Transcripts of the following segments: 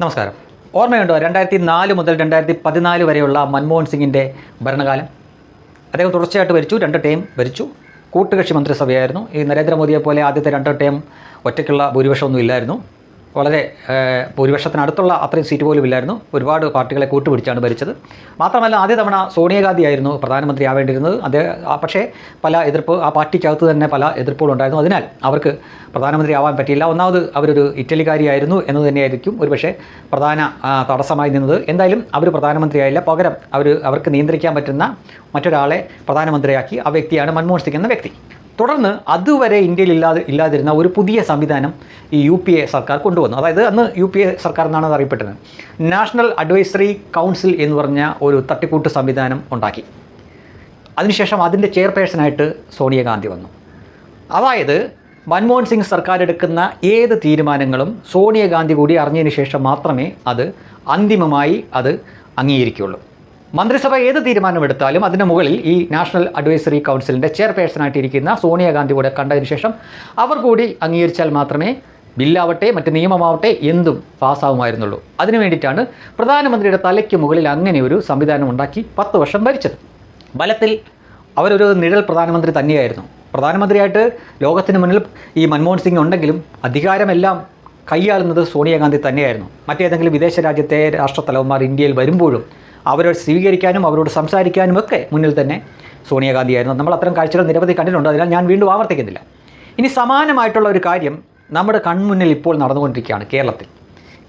നമസ്കാരം. ഓർമ്മയുണ്ടോ രണ്ടായിരത്തി നാല് മുതൽ രണ്ടായിരത്തി പതിനാല് വരെയുള്ള മൻമോഹൻ സിംഗിന്റെ ഭരണകാലം? അദ്ദേഹം തുടർച്ചയായിട്ട് ഭരിച്ചു രണ്ട് ടൈം ഭരിച്ചു. കൂട്ടുകക്ഷി മന്ത്രിസഭയായിരുന്നു. ഈ നരേന്ദ്രമോദിയെ പോലെ ആദ്യത്തെ രണ്ട് ടൈം ഒറ്റയ്ക്കുള്ള ഭൂരിപക്ഷമൊന്നും ഇല്ലായിരുന്നു. വളരെ ഭൂരിപക്ഷത്തിനടുത്തുള്ള അത്രയും സീറ്റ് പോലും ഇല്ലായിരുന്നു. ഒരുപാട് പാർട്ടികളെ കൂട്ടുപിടിച്ചാണ് ഭരിച്ചത്. മാത്രമല്ല ആദ്യ തവണ സോണിയാഗാന്ധി ആയിരുന്നു പ്രധാനമന്ത്രി ആവേണ്ടിയിരുന്നത്. അദ്ദേഹം പക്ഷേ പല എതിർപ്പ് ആ പാർട്ടിക്കകത്ത് തന്നെ പല എതിർപ്പുകളുണ്ടായിരുന്നു അതിനാൽ അവർക്ക് പ്രധാനമന്ത്രി ആവാൻ പറ്റിയില്ല. ഒന്നാമത് അവരൊരു ഇറ്റലിക്കാരിയായിരുന്നു എന്ന് തന്നെയായിരിക്കും. ഒരുപക്ഷെ പ്രധാന തടസ്സമായി നിന്നത്. എന്തായാലും അവർ പ്രധാനമന്ത്രിയായില്ല പകരം അവർ അവർക്ക് നിയന്ത്രിക്കാൻ പറ്റുന്ന മറ്റൊരാളെ പ്രധാനമന്ത്രിയാക്കി ആ വ്യക്തിയാണ് മൻമോഹൻ സിംഗ് എന്ന വ്യക്തി. തുടർന്ന് അതുവരെ ഇന്ത്യയിൽ ഇല്ലാതെ ഇല്ലാതിരുന്ന ഒരു പുതിയ സംവിധാനം ഈ യു പി എ സർക്കാർ കൊണ്ടുവന്നു. അതായത് അന്ന് യു പി എ സർക്കാർ എന്നാണ് അറിയപ്പെട്ടത്. നാഷണൽ അഡ്വൈസറി കൗൺസിൽ എന്ന് പറഞ്ഞ ഒരു തട്ടിക്കൂട്ട് സംവിധാനം ഉണ്ടാക്കി. അതിനുശേഷം അതിന്റെ ചെയർപേഴ്സണായിട്ട് സോണിയാഗാന്ധി വന്നു. അതായത് മൻമോഹൻ സിംഗ് സർക്കാർ എടുക്കുന്ന ഏത് തീരുമാനങ്ങളും സോണിയാഗാന്ധി കൂടി അറിഞ്ഞതിന് ശേഷം മാത്രമേ അത് അന്തിമമായി അത് അംഗീകരിക്കുകയുള്ളൂ. മന്ത്രിസഭ ഏത് തീരുമാനമെടുത്താലും അതിന് മുകളിൽ ഈ നാഷണൽ അഡ്വൈസറി കൗൺസിലിന്റെ ചെയർപേഴ്സണായിട്ടിരിക്കുന്ന സോണിയാഗാന്ധി കൂടെ കണ്ടതിന് ശേഷം അവർ കൂടി അംഗീകരിച്ചാൽ മാത്രമേ ബില്ലാവട്ടെ മറ്റ് നിയമമാവട്ടെ എന്തും പാസ്സാവുമായിരുന്നുള്ളൂ. അതിനു വേണ്ടിയിട്ടാണ് പ്രധാനമന്ത്രിയുടെ തലയ്ക്ക് മുകളിൽ അങ്ങനെ ഒരു സംവിധാനം ഉണ്ടാക്കി പത്ത് വർഷം ഭരിച്ചത്. ബലത്തിൽ അവരൊരു നിഴൽ പ്രധാനമന്ത്രി തന്നെയായിരുന്നു. പ്രധാനമന്ത്രിയായിട്ട് ലോകത്തിന് മുന്നിൽ ഈ മൻമോഹൻ സിംഗ് ഉണ്ടെങ്കിലും അധികാരമെല്ലാം കൈയാളുന്നത് സോണിയാഗാന്ധി തന്നെയായിരുന്നു. മറ്റേതെങ്കിലും വിദേശ രാജ്യത്തെ രാഷ്ട്രത്തലവന്മാർ ഇന്ത്യയിൽ വരുമ്പോഴും അവരോട് സ്വീകരിക്കാനും അവരോട് സംസാരിക്കാനും ഒക്കെ മുന്നിൽ തന്നെ സോണിയാഗാന്ധിയായിരുന്നു. നമ്മൾ അത്തരം കാഴ്ചകൾ നിരവധി കണ്ടിട്ടുണ്ട്. അതിനാൽ ഞാൻ വീണ്ടും ആവർത്തിക്കുന്നില്ല. ഇനി സമാനമായിട്ടുള്ള ഒരു കാര്യം നമ്മുടെ കൺമുന്നിൽ ഇപ്പോൾ നടന്നുകൊണ്ടിരിക്കുകയാണ് കേരളത്തിൽ.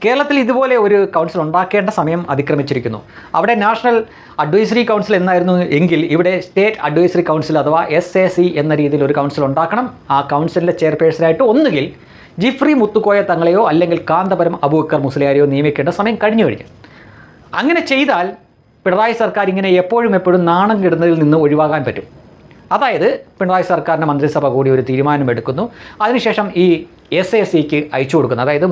കേരളത്തിൽ ഇതുപോലെ ഒരു കൗൺസിൽ ഉണ്ടാക്കേണ്ട സമയം അതിക്രമിച്ചിരിക്കുന്നു. അവിടെ നാഷണൽ അഡ്വൈസറി കൗൺസിൽ എന്നായിരുന്നു എങ്കിൽ ഇവിടെ സ്റ്റേറ്റ് അഡ്വൈസറി കൗൺസിൽ അഥവാ എസ് എ സി എന്ന രീതിയിൽ ഒരു കൗൺസിൽ ഉണ്ടാക്കണം. ആ കൗൺസിലിന്റെ ചെയർപേഴ്സണായിട്ട് ഒന്നുകിൽ ജിഫ്രി മുത്തുക്കോയ തങ്ങളെയോ അല്ലെങ്കിൽ കാന്തപുരം അബൂക്കർ മുസ്ലിയാരെയോ നിയമിക്കേണ്ട സമയം കഴിഞ്ഞു കഴിഞ്ഞു. അങ്ങനെ ചെയ്താൽ പിണറായി സർക്കാർ ഇങ്ങനെ എപ്പോഴും എപ്പോഴും നാണം കിടുന്നതിൽ നിന്ന് ഒഴിവാകാൻ പറ്റും. അതായത് പിണറായി സർക്കാരിന്റെ മന്ത്രിസഭ കൂടി ഒരു തീരുമാനമെടുക്കുന്നു അതിനുശേഷം ഈ എസ് എ സിക്ക് അയച്ചു കൊടുക്കുന്നു. അതായത്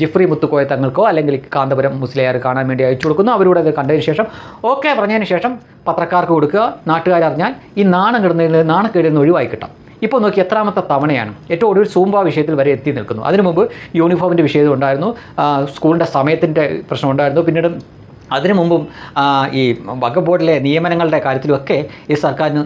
ജിഫ്രി മുത്തുക്കോയ തങ്ങൾക്കോ അല്ലെങ്കിൽ കാന്തപുരം മുസ്ലിയാർ കാണാൻ വേണ്ടി അയച്ചു കൊടുക്കുന്നു. അവരോട് അത് കണ്ടതിന് ശേഷം ഓക്കെ പറഞ്ഞതിന് ശേഷം പത്രക്കാർക്ക് കൊടുക്കുക. നാട്ടുകാരറിഞ്ഞാൽ ഈ നാണം കിടുന്നതിൽ നാണം നിന്ന് ഒഴിവായി കിട്ടാം. ഇപ്പോൾ നോക്കി എത്രാമത്തെ തവണയാണ് ഏറ്റവും ഒടുവിൽ സൂമ്പ വിഷയത്തിൽ വരെ എത്തി നിൽക്കുന്നു. അതിനു മുമ്പ് യൂണിഫോമിന്റെ വിഷയം ഉണ്ടായിരുന്നു സ്കൂളിന്റെ സമയത്തിന്റെ പ്രശ്നം ഉണ്ടായിരുന്നു പിന്നീട് അതിനു മുമ്പും ഈ വകുപ്പ് ബോർഡിലെ നിയമനങ്ങളുടെ കാര്യത്തിലുമൊക്കെ ഈ സർക്കാരിന്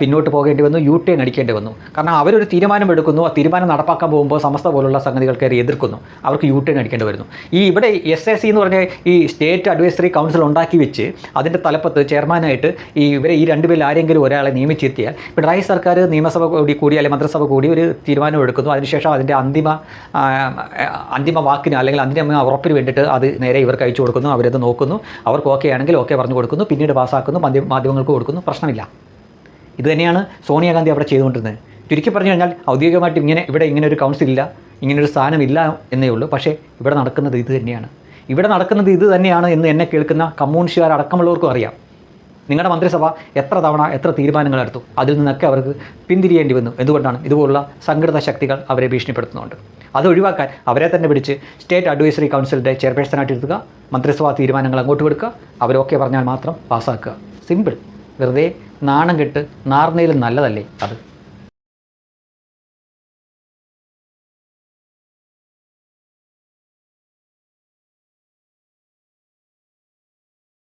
പിന്നോട്ട് പോകേണ്ടി വന്നു യു ടേൺ അടിക്കേണ്ടി വന്നു. കാരണം അവരൊരു തീരുമാനം എടുക്കുന്നു ആ തീരുമാനം നടപ്പാക്കാൻ പോകുമ്പോൾ സമസ്ത പോലുള്ള സംഗതികൾ കയറി എതിർക്കുന്നു. അവർക്ക് യു ടേൺ അടിക്കേണ്ടി വരുന്നു. ഈ ഇവിടെ എസ് എ സി എന്ന് പറഞ്ഞ ഈ സ്റ്റേറ്റ് അഡ്വൈസറി കൗൺസിൽ ഉണ്ടാക്കി വെച്ച് അതിന്റെ തലപ്പത്ത് ചെയർമാനായിട്ട് ഈ ഇവരെ ഈ രണ്ടുപേരിൽ ആരെങ്കിലും ഒരാളെ നിയമിച്ചെത്തിയാൽ പിണറായി സർക്കാർ നിയമസഭ കൂടി കൂടി അല്ലെങ്കിൽ മന്ത്രിസഭ കൂടി ഒരു തീരുമാനം എടുക്കുന്നു. അതിനുശേഷം അതിന്റെ അന്തിമ അന്തിമ വാക്കിന് അല്ലെങ്കിൽ അന്തിമ ഉറപ്പിന് വേണ്ടിയിട്ട് അത് നേരെ ഇവർക്ക് അയച്ചു കൊടുക്കുന്നു. അവരത് നോക്കുന്നു. അവർക്ക് ഓക്കെ ആണെങ്കിൽ ഓക്കെ പറഞ്ഞു കൊടുക്കുന്നു പിന്നീട് പാസ്സാക്കുന്നു മാധ്യമ മാധ്യമങ്ങൾക്ക് കൊടുക്കുന്നു പ്രശ്നമില്ല. ഇത് തന്നെയാണ് സോണിയാഗാന്ധി അവിടെ ചെയ്തുകൊണ്ടിരുന്നത്. ചുരുക്കി പറഞ്ഞു കഴിഞ്ഞാൽ ഔദ്യോഗികമായിട്ട് ഇങ്ങനെ ഇവിടെ ഇങ്ങനെ ഒരു കൗൺസിൽ ഇല്ല ഇങ്ങനെ ഒരു സ്ഥാനമില്ല എന്നേ ഉള്ളൂ. പക്ഷേ ഇവിടെ നടക്കുന്നത് ഇത് തന്നെയാണ്. ഇവിടെ നടക്കുന്നത് ഇത് തന്നെയാണ് എന്ന് എന്നെ കേൾക്കുന്ന കമ്മ്യൂണിസ്റ്റുകാർ അടക്കമുള്ളവർക്കും അറിയാം. നിങ്ങളുടെ മന്ത്രിസഭ എത്ര തവണ എത്ര തീരുമാനങ്ങൾ എടുത്തു? അതിൽ നിന്നൊക്കെ അവർക്ക് പിന്തിരിയേണ്ടി വന്നു. എന്തുകൊണ്ടാണ്? ഇതുപോലുള്ള സംഘടിത ശക്തികൾ അവരെ ഭീഷണിപ്പെടുത്തുന്നുണ്ട്. അത് ഒഴിവാക്കാൻ അവരെ തന്നെ പിടിച്ച് സ്റ്റേറ്റ് അഡ്വൈസറി കൗൺസിലിന്റെ ചെയർപേഴ്സണായിട്ട് ഇരുത്തുക മന്ത്രിസഭാ തീരുമാനങ്ങൾ അങ്ങോട്ട് കൊടുക്കുക അവരൊക്കെ പറഞ്ഞാൽ മാത്രം പാസ്സാക്കുക. സിമ്പിൾ. വെറുതെ നാണം കെട്ട് നാർന്നയിലും നല്ലതല്ലേ അത്?